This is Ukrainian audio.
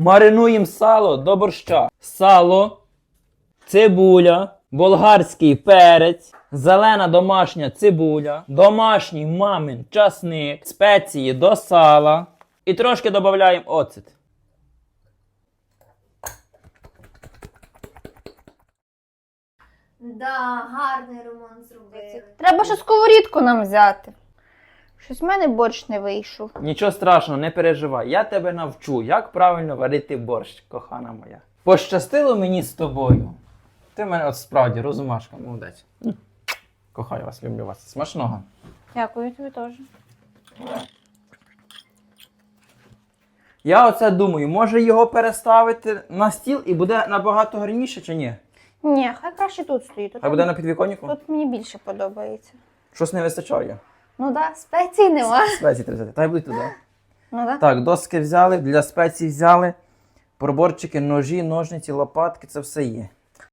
Маринуємо сало до борща. Сало, цибуля, болгарський перець, зелена домашня цибуля, домашній мамин часник, спеції до сала. І трошки додаємо оцет. Да, гарний ремонт зробили. Треба ще сковорідку нам взяти. Щось в мене борщ не вийшов. Нічого страшного, не переживай. Я тебе навчу, як правильно варити борщ, кохана моя. Пощастило мені з тобою. Ти мене от справді розумашка, молодець. Кохаю вас, люблю вас. Смачного. Дякую тобі теж. Я оце думаю, може його переставити на стіл і буде набагато гарніше чи ні? Ні, хай краще тут стоїть. Тут, Хай буде на підвіконнику? тут мені більше подобається. Щось не вистачає. Ну так, да, спецій нема. Спеції треба взяти. Та й будуть туди. Ну да. Так, доски взяли, для спецій взяли. Проборчики, ножі, ножниці, лопатки, це все є.